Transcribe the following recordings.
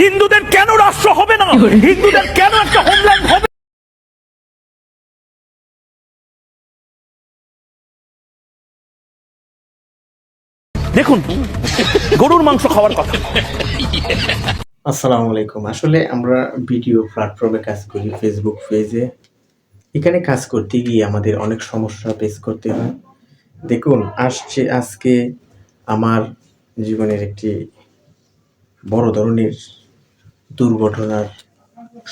হিন্দুদের কেন রাষ্ট্র হবে না? হিন্দুদের কেন একটা হোমল্যান্ড হবে? দেখুন গরুর মাংস খাওয়ার কথা। আসসালামু আলাইকুম। আসলে আমরা ভিডিও প্ল্যাটফর্মে কাজ করি ফেসবুক পেজে এখানে কাজ করতে গিয়ে আমাদের অনেক সমস্যা ফেস করতে হয়। দেখুন আসছে আজকে আমার জীবনের একটি বড় ধরনের দুর্ঘটনার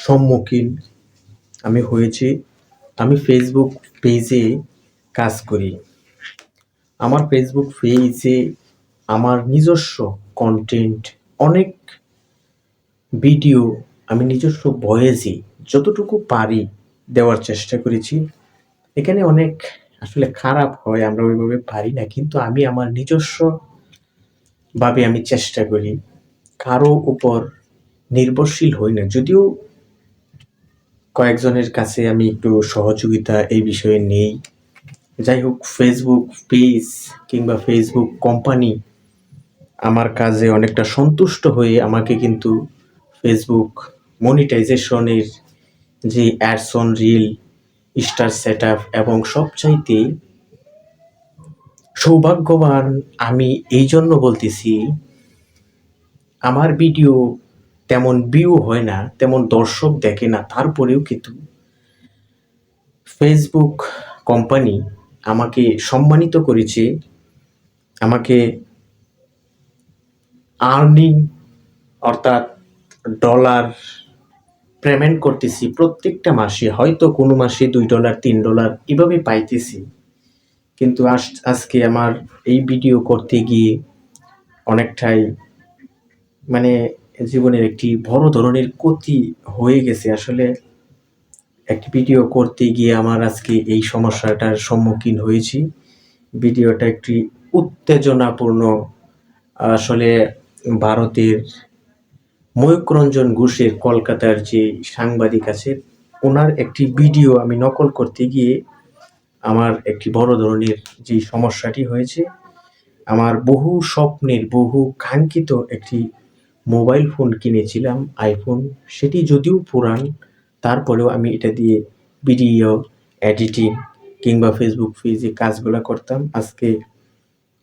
সম্মুখীন আমি হয়েছি। আমি ফেসবুক পেজে কাজ করি। আমার ফেসবুক পেজে আমার নিজস্ব কন্টেন্ট অনেক ভিডিও আমি নিজস্ব ভয়েসই যতটুকু পারি দেওয়ার চেষ্টা করেছি। এখানে অনেক আসলে খারাপ হয়, আমরা ওইভাবে পারি না, কিন্তু আমি আমার নিজস্ব ভাবে আমি চেষ্টা করি। কারও উপর নির্ভরশীল হই না। যদিও কয়েকজনের কাছে আমি একটু সহযোগিতা এই বিষয়ে নেই। যাই হোক ফেসবুক পেজ কিংবা ফেসবুক কোম্পানি আমার কাজে অনেকটা সন্তুষ্ট হয়ে আমাকে কিন্তু ফেসবুক মনিটাইজেশনের যে ads on reel star set up এবং সবচাইতে সৌভাগ্যবান আমি এই জন্য বলতেছি, আমার ভিডিও তেমন ভিউ হয় না, তেমন দর্শক দেখে না, তারপরেও কিন্তু ফেসবুক কোম্পানি আমাকে সম্মানিত করেছে, আমাকে আর্নিং অর্থাৎ ডলার পেমেন্ট করতেছি প্রত্যেকটা মাসে, হয়তো কোনো মাসে দুই ডলার তিন ডলার এভাবে পাইতেছি। কিন্তু আজ, আজকে আমার এই ভিডিও করতে গিয়ে অনেকটাই মানে জীবনের একটি বড় ধরনের ক্ষতি হয়ে গেছে। আসলে একটি ভিডিও করতে গিয়ে আমার আজকে এই সমস্যাটার সম্মুখীন হয়েছি। ভিডিওটা একটি উত্তেজনাপূর্ণ, আসলে ভারতের ময়ূকরঞ্জন ঘোষের কলকাতার যে সাংবাদিক আছে, ওনার একটি ভিডিও আমি নকল করতে গিয়ে আমার একটি বড় ধরনের যে সমস্যাটি হয়েছে, আমার বহু স্বপ্নের বহু কাঙ্ক্ষিত একটি মোবাইল ফোন কিনেছিলাম আইফোন সেটি যদিও পুরান, তারপরেও আমি এটা দিয়ে ভিডিও এডিটিং কিংবা ফেসবুক পেজে কাজগুলো করতাম। আজকে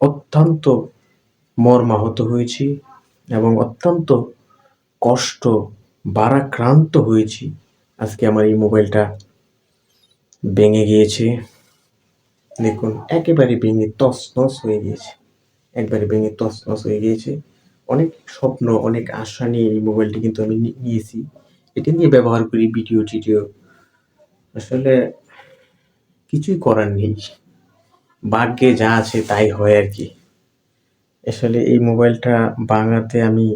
অত্যন্ত মর্মাহত হয়েছি এবং অত্যন্ত কষ্ট বারাক্রান্ত হয়েছি। আজকে আমার এই মোবাইলটা ভেঙে গিয়েছে। দেখুন, একেবারে ভেঙে তস নস হয়ে গিয়েছে। একবারে ভেঙে তস নস হয়ে গিয়েছে। অনেক স্বপ্ন, অনেক আশা নিয়ে এই মোবাইলটি কিন্তু আমি নিয়েছি। এটা নিয়ে ব্যবহার করি ভিডিও টিডিও আসলে কিছুই করার নেই। ভাগ্যে যা আছে তাই হয় আর কি। আসলে এই মোবাইলটা বাঙাতে আমি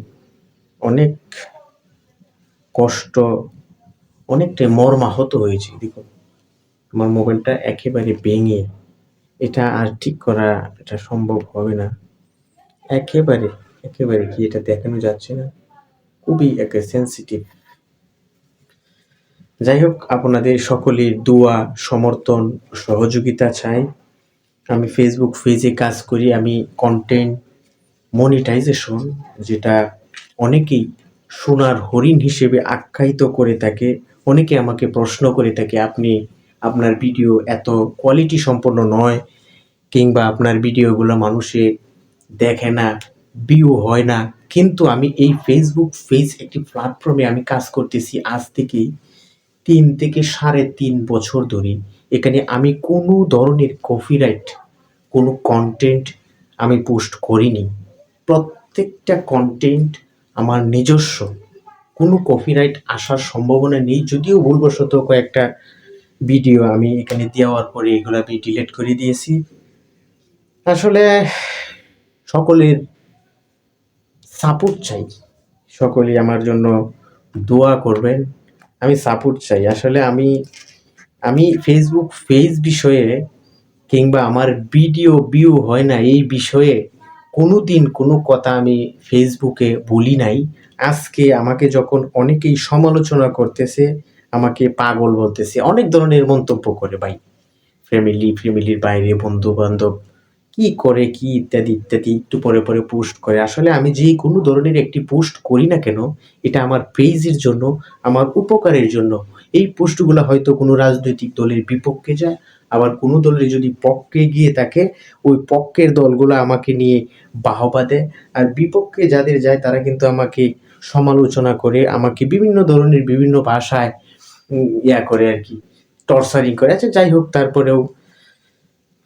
অনেক কষ্ট, অনেকটাই মর্মাহত হয়েছি, দেখুন। আমার মোবাইলটা একেবারে ভেঙে এটা আর ঠিক করা এটা সম্ভব হবে না। একেবারে একেবারে কি এটা দেখানো যাচ্ছে না? খুবই একে সেন্সিটিভ যাই হোক, আপনাদের সকলের দোয়া, সমর্থন, সহযোগিতা চাই। আমি ফেসবুক পেজে কাজ করি, আমি কন্টেন্ট মনিটাইজেশন যেটা অনেকেই সোনার হরিণ হিসেবে আখ্যায়িত করে থাকে, অনেকে আমাকে প্রশ্ন করে থাকে, আপনি আপনার ভিডিও এত কোয়ালিটি সম্পন্ন নয়? কিংবা, আপনার ভিডিওগুলো মানুষে দেখে না। ভিউ হয় না। কিন্তু আমি এই ফেসবুক পেজ একটি প্ল্যাটফর্মে আমি কাজ করতেছি আজ থেকেই তিন থেকে সাড়ে তিন বছর ধরে। এখানে আমি কোনো ধরনের কপিরাইট কোনো কন্টেন্ট আমি পোস্ট করিনি। প্রত্যেকটা কন্টেন্ট আমার নিজস্ব। কোনো কপিরাইট আসার সম্ভাবনা নেই। যদিও ভুলবশত কয়েকটা ভিডিও আমি এখানে দেওয়ার পরে এগুলো আমি ডিলিট করে দিয়েছি। আসলে সকলের সাপোর্ট চাই। সকলেই আমার জন্য দোয়া করবেন। আমি সাপোর্ট চাই। আসলে আমি আমি ফেসবুক পেজ বিষয়ে কিংবা আমার ভিডিও ভিউ হয় না, এই বিষয়ে কোনো দিন কোনো কথা আমি ফেসবুকে বলি নাই। আজকে আমাকে যখন অনেকেই সমালোচনা করতেছে, আমাকে পাগল বলতেছে, অনেক ধরনের মন্তব্য করে ভাই। ফ্যামিলি ফ্যামিলির বাইরে বন্ধু বান্ধব কি করে, কি ইত্যাদি ইত্যাদি একটু পরে পরে পোস্ট করে। আসলে আমি যে কোনো ধরনের একটি পোস্ট করি না কেন, এটা আমার পেজের জন্য, আমার উপকারের জন্য। এই পোস্টগুলো হয়তো কোনো রাজনৈতিক দলের বিপক্ষে যায়, আবার কোনো দলের যদি পক্ষে গিয়ে থাকে, ওই পক্ষের দলগুলো আমাকে নিয়ে বাহবা দেয়। আর বিপক্ষে যাদের যায়, তারা কিন্তু আমাকে সমালোচনা করে, আমাকে বিভিন্ন ধরনের বিভিন্ন ভাষায় ইয়া করে আর কি টর্চারিং করে। আচ্ছা যাই হোক, তারপরেও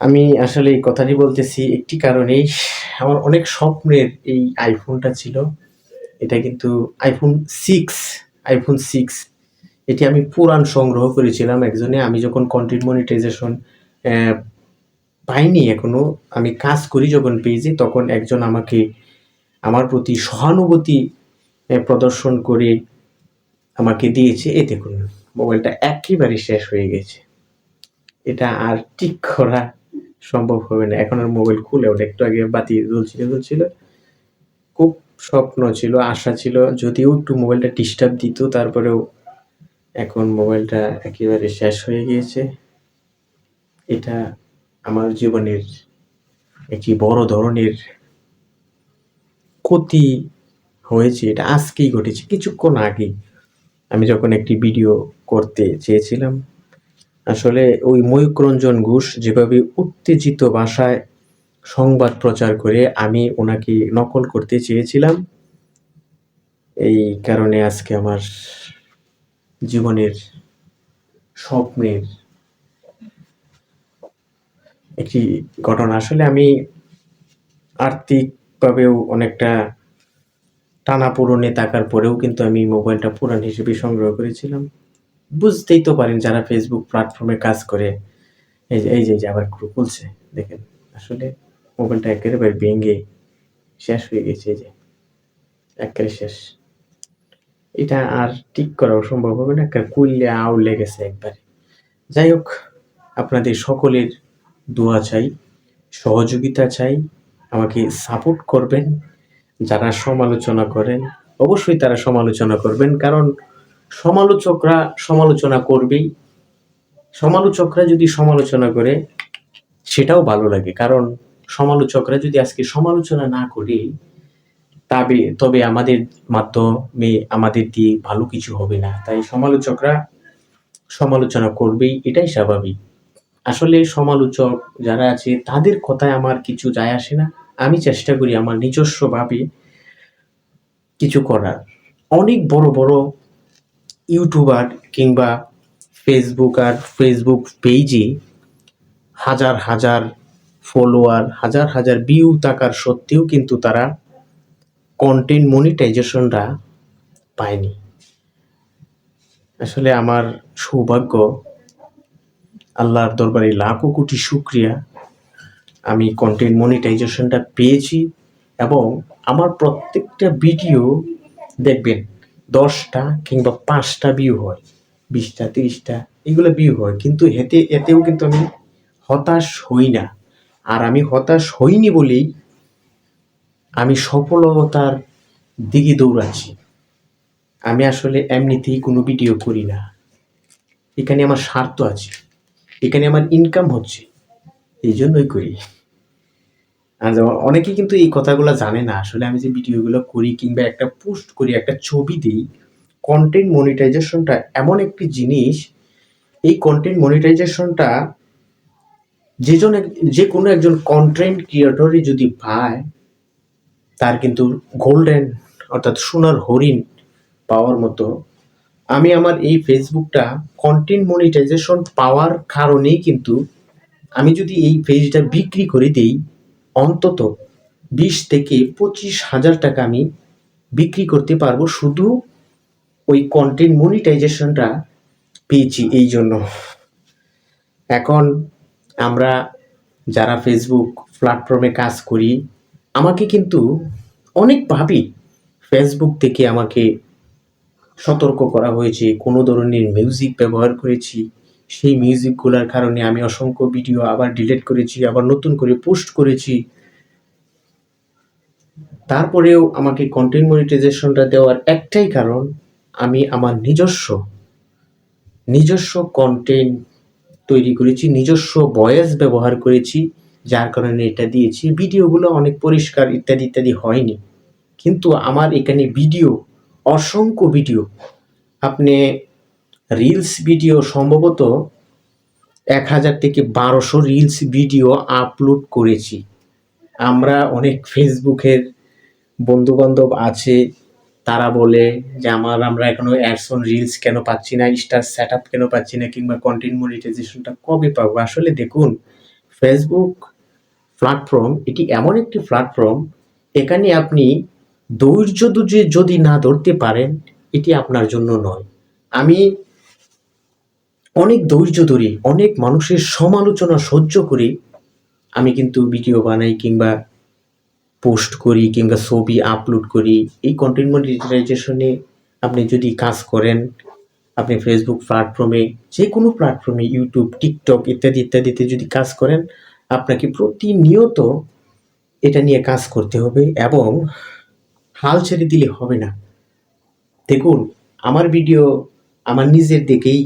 আমি আসলে এই কথাটি বলতেছি একটি কারণেই। আমার অনেক স্বপ্নের এই আইফোনটা ছিল। এটা কিন্তু আইফোন সিক্স আইফোন সিক্স এটি আমি পুরাণ সংগ্রহ করেছিলাম একজনে। আমি যখন কন্টেন্ট মনিটাইজেশন পাইনি এখনও, আমি কাজ করি যখন পেয়েছি, তখন একজন আমাকে আমার প্রতি সহানুভূতি প্রদর্শন করে আমাকে দিয়েছে। এ দেখুন, মোবাইলটা একেবারে শেষ হয়ে গেছে। এটা আর ঠিক করা সম্ভব হবে না। এখন আর মোবাইল খুলে ওটা একটু আগে বাতি জ্বলছিল জ্বলছিল। খুব স্বপ্ন ছিল, আশা ছিল, যদিও একটু মোবাইলটা ডিস্টার্ব দিত, তারপরেও এখন মোবাইলটা একেবারে শেষ হয়ে গিয়েছে। এটা আমার জীবনের একটি বড় ধরনের ক্ষতি হয়েছে, এটা আজকেই ঘটেছে, কিছুক্ষণ আগেই আমি যখন একটি ভিডিও করতে চেয়েছিলাম আসলে ওই ময়ূকরঞ্জন ঘোষ যেভাবে উত্তেজিত ভাষায় সংবাদ প্রচার করে আমি ওনাকে নকল করতে চেয়েছিলাম, এই কারণে আজকে আমার জীবনের স্বপ্নের একটি ঘটনা। আসলে আমি আর্থিকভাবেও অনেকটা টানা পূরণে থাকার পরেও কিন্তু আমি মোবাইলটা পুরান হিসেবে সংগ্রহ করেছিলাম। বুঝতেই তো পারেন যারা ফেসবুক প্ল্যাটফর্মে কাজ করে। এই যে এই যে যে, আবার খুলছে, দেখেন। আসলে মোবাইলটা একেবারে ভেঙে শেষ হয়ে গেছে, এই যে। একেবারে শেষ। এটা আর ঠিক করা সম্ভব হবে না কুললে আউ লেগেছে একবারে। যাই হোক, আপনাদের সকলের দোয়া চাই, সহযোগিতা চাই, আমাকে সাপোর্ট করবেন। যারা সমালোচনা করেন, অবশ্যই তারা সমালোচনা করবেন, কারণ সমালোচকরা সমালোচনা করবেই। সমালোচকরা যদি সমালোচনা করে, সেটাও ভালো লাগে। কারণ সমালোচকরা যদি আজকে সমালোচনা না করে, তবে তবে আমাদের মাধ্যমে আমাদের দিয়ে ভালো কিছু হবে না। তাই সমালোচকরা সমালোচনা করবেই, এটাই স্বাভাবিক। আসলে সমালোচক যারা আছে, তাদের কথায় আমার কিছু যায় আসে না। আমি চেষ্টা করি আমার নিজস্বভাবে কিছু করার। অনেক বড় বড় ইউটিউবার কিংবা ফেসবুক আর ফেসবুক পেজে হাজার হাজার ফলোয়ার হাজার হাজার ভিউ থাকার সত্ত্বেও কিন্তু তারা কন্টেন্ট মনিটাইজেশনটা পায়নি। আসলে আমার সৌভাগ্য, আল্লাহর দরবারে লাখো কোটি শুক্রিয়া। আমি কন্টেন্ট মনিটাইজেশনটা পেয়েছি এবং আমার প্রত্যেকটা ভিডিও দেখবেন দশটা কিংবা পাঁচটা ভিউ হয়, বিশটা, তিরিশটা, এগুলো ভিউ হয়। কিন্তু এতে, এতেও কিন্তু আমি হতাশ হই না। আর আমি হতাশ হইনি বলেই আমি সফলতার দিকে দৌড়াচ্ছি। আমি আসলে এমনিতেই কোনো ভিডিও করি না। এখানে আমার স্বার্থ আছে। এখানে আমার ইনকাম হচ্ছে। এই জন্যই করি। অনেকে কিন্তু এই কথাগুলো জানে না। আসলে আমি যে ভিডিওগুলো করি কিংবা একটা পোস্ট করি, একটা ছবি দিই কন্টেন্ট মনিটাইজেশনটা এমন একটি জিনিস, এই কন্টেন্ট মনিটাইজেশনটা যেজন যে কোনো একজন কন্টেন্ট ক্রিয়েটরই যদি পায়, তার কিন্তু গোল্ডেন অর্থাৎ সোনার হরিণ পাওয়ার মতো। আমি আমার এই ফেসবুকটা কন্টেন্ট মনিটাইজেশন পাওয়ার কারণেই কিন্তু আমি যদি এই পেজটা বিক্রি করে দেই অন্তত বিশ থেকে পঁচিশ হাজার টাকা আমি বিক্রি করতে পারব শুধু ওই কন্টেন্ট মনিটাইজেশনটা পেয়েছি এই জন্য। এখন আমরা যারা ফেসবুক প্ল্যাটফর্মে কাজ করি, আমাকে কিন্তু অনেকভাবেই ফেসবুক থেকে আমাকে সতর্ক করা হয়েছে, কোনো ধরনের মিউজিক ব্যবহার করেছি। সেই মিউজিকগুলোর কারণে আমি অসংখ্য ভিডিও আবার ডিলিট করেছি, আবার নতুন করে পোস্ট করেছি। তারপরেও আমাকে কন্টেন্ট মনিটাইজেশনটা দেওয়ার একটাই কারণ, আমি আমার নিজস্ব নিজস্ব কন্টেন্ট তৈরি করেছি, নিজস্ব ভয়েস ব্যবহার করেছি, যার কারণে এটা দিয়েছি। ভিডিওগুলো অনেক পরিষ্কার ইত্যাদি ইত্যাদি হয়নি। কিন্তু আমার এখানে ভিডিও অসংখ্য ভিডিও আপনি রিলস ভিডিও সম্ভবত এক হাজার থেকে বারোশো রিলস ভিডিও আপলোড করেছি। আমরা অনেক ফেসবুকের বন্ধু বান্ধব আছে, তারা বলে যে আমার, আমরা এখনও অ্যাডসন রিলস কেন পাচ্ছি না স্টার সেট আপ কেন পাচ্ছি না, কিংবা কন্টেন্ট মনিটাইজেশনটা কবে পাবো? আসলে দেখুন ফেসবুক প্ল্যাটফর্ম এটি এমন একটি প্ল্যাটফর্ম এখানে আপনি ধৈর্য ধরে যদি না ধরতে পারেন, এটি আপনার জন্য নয়। আমি অনেক ধৈর্য ধরে, অনেক মানুষের সমালোচনা সহ্য করে আমি কিন্তু ভিডিও বানাই কিংবা পোস্ট করি কিংবা ছবি আপলোড করি। এই কন্টেন্ট মনিটাইজেশনে আপনি যদি কাজ করেন, আপনি ফেসবুক প্ল্যাটফর্মে যে কোনো প্ল্যাটফর্মে ইউটিউব টিকটক ইত্যাদি, ইত্যাদিতে যদি কাজ করেন, আপনাকে প্রতিনিয়ত এটা নিয়ে কাজ করতে হবে এবং হাল ছেড়ে দিলে হবে না। দেখুন, আমার ভিডিও আমার নিজের দিকেই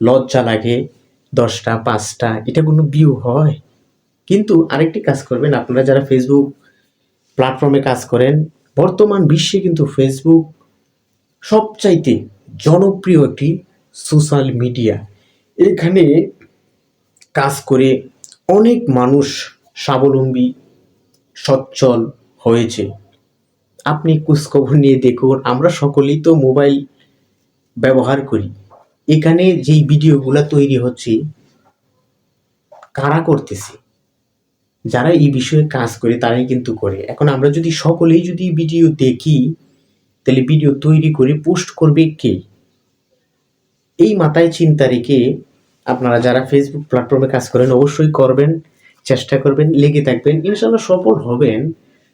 লজ্জা লাগে, দশটা, পাঁচটা, এটা কোনো ভিউ হয়। কিন্তু আরেকটি কাজ করবেন, আপনারা যারা ফেসবুক প্ল্যাটফর্মে কাজ করেন, বর্তমান বিশ্বে কিন্তু ফেসবুক সবচাইতে জনপ্রিয় একটি সোশ্যাল মিডিয়া এখানে কাজ করে অনেক মানুষ স্বাবলম্বী, সচ্ছল হয়েছে। আপনি খোঁজখবর নিয়ে দেখুন, আমরা সকলেই তো মোবাইল ব্যবহার করি। এখানে যেই ভিডিওগুলো তৈরি হচ্ছে, কারা করতেছে? যারা এই বিষয়ে কাজ করে, তারাই কিন্তু করে। এখন আমরা যদি সকলেই যদি ভিডিও দেখি, তাহলে ভিডিও তৈরি করে পোস্ট করবে কে? এই মাথায় চিন্তা রেখে আপনারা যারা ফেসবুক প্ল্যাটফর্মে কাজ করেন, অবশ্যই করবেন, চেষ্টা করবেন, লেগে থাকবেন। ইনশাল্লাহ সফল হবেন।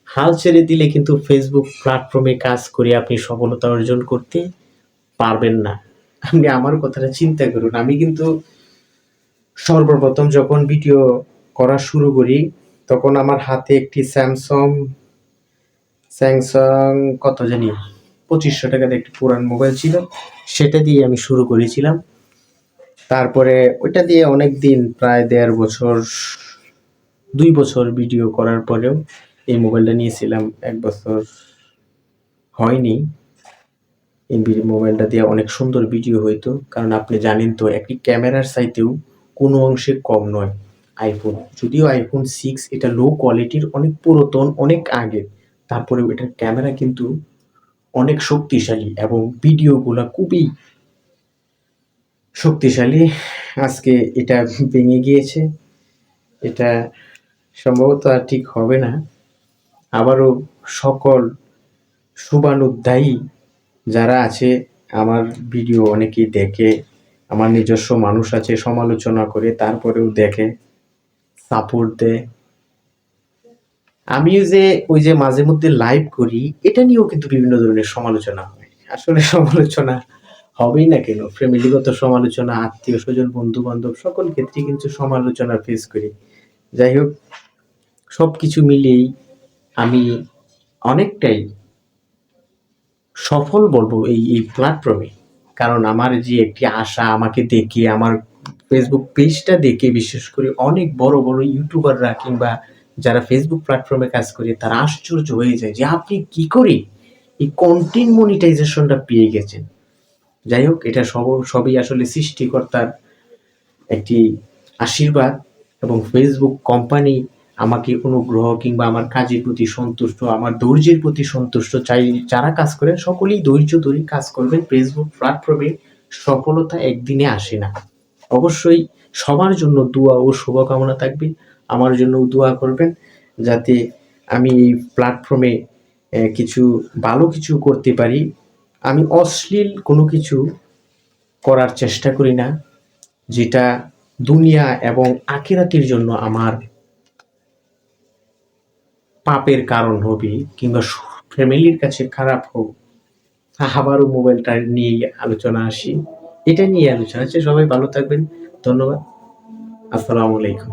হাল ছেড়ে দিলে কিন্তু ফেসবুক প্ল্যাটফর্মে কাজ করে আপনি সফলতা অর্জন করতে পারবেন না। আপনি আমার কথাটা চিন্তা করুন। আমি কিন্তু সর্বপ্রথম যখন ভিডিও করা শুরু করি, তখন আমার হাতে একটি স্যামসং স্যামসাং কত জানি, পঁচিশশো টাকার একটি পুরান মোবাইল ছিল। সেটা দিয়ে আমি শুরু করেছিলাম। তারপরে ওইটা দিয়ে অনেক দিন প্রায় দেড় বছর, দুই বছর ভিডিও করার পরেও এই মোবাইলটা নিয়েছিলাম। এক বছর হয়নি। এই বি- মোবাইলটা দিয়ে অনেক সুন্দর ভিডিও হইতো। কারণ আপনি জানেন তো, একটি ক্যামেরার চাইতেও কোনো অংশে কম নয়। আইফোন যদিও আইফোন সিক্স এটা লো কোয়ালিটির অনেক পুরাতন, অনেক আগে। তারপরেও এটার ক্যামেরা কিন্তু অনেক শক্তিশালী এবং ভিডিওগুলো খুবই শক্তিশালী। আজকে এটা ভেঙে গিয়েছে। এটা সম্ভবত আর ঠিক হবে না। আবারও সকল শুভানুধ্যায়ী যারা আছে, আমার ভিডিও অনেকেই দেখে, আমার নিজস্ব মানুষ আছে, সমালোচনা করে, তারপরেও দেখে সাপোর্ট দেয়। আমিও যে ওই যে মাঝে মধ্যে লাইভ করি, এটা নিয়েও কিন্তু বিভিন্ন ধরনের সমালোচনা হয়। আসলে সমালোচনা হবেই না কেন? ফ্যামিলিগত সমালোচনা, আত্মীয় স্বজন বন্ধু বান্ধব সকল ক্ষেত্রে কিন্তু সমালোচনা ফেস করি। যাই হোক সব কিছু মিলিয়েই আমি অনেকটাই সফল বলব এই এই প্ল্যাটফর্মে কারণ আমার যে একটি আশা, আমাকে দেখে, আমার ফেসবুক পেজটা দেখে, বিশেষ করে অনেক বড় বড় ইউটিউবাররা কিংবা যারা ফেসবুক প্ল্যাটফর্মে কাজ করে, তারা আশ্চর্য হয়ে যায় যে আপনি কি করে এই কন্টেন্ট মনিটাইজেশনটা পেয়ে গেছেন। যাই হোক, এটা সব, সবই আসলে সৃষ্টিকর্তার একটি আশীর্বাদ এবং ফেসবুক কোম্পানি আমাকে অনুগ্রহ কিংবা আমার কাজের প্রতি সন্তুষ্ট, আমার ধৈর্যের প্রতি সন্তুষ্ট চাই। যারা কাজ করেন সকলেই ধৈর্য ধরে কাজ করবেন। ফেসবুক প্ল্যাটফর্মে সফলতা একদিনে আসে না। অবশ্যই সবার জন্য দোয়া ও শুভকামনা থাকবে। আমার জন্যও দোয়া করবেন যাতে আমি এই প্ল্যাটফর্মে কিছু ভালো কিছু করতে পারি। আমি অশ্লীল কোনো কিছু করার চেষ্টা করি না, যেটা দুনিয়া এবং আখিরাতের জন্য আমার পাপের কারণ হবে কিংবা ফ্যামিলির কাছে খারাপ হোক আবারও মোবাইলটা নিয়ে আলোচনা আসি। এটা নিয়ে আলোচনা আছে। সবাই ভালো থাকবেন। ধন্যবাদ। আসসালামু আলাইকুম।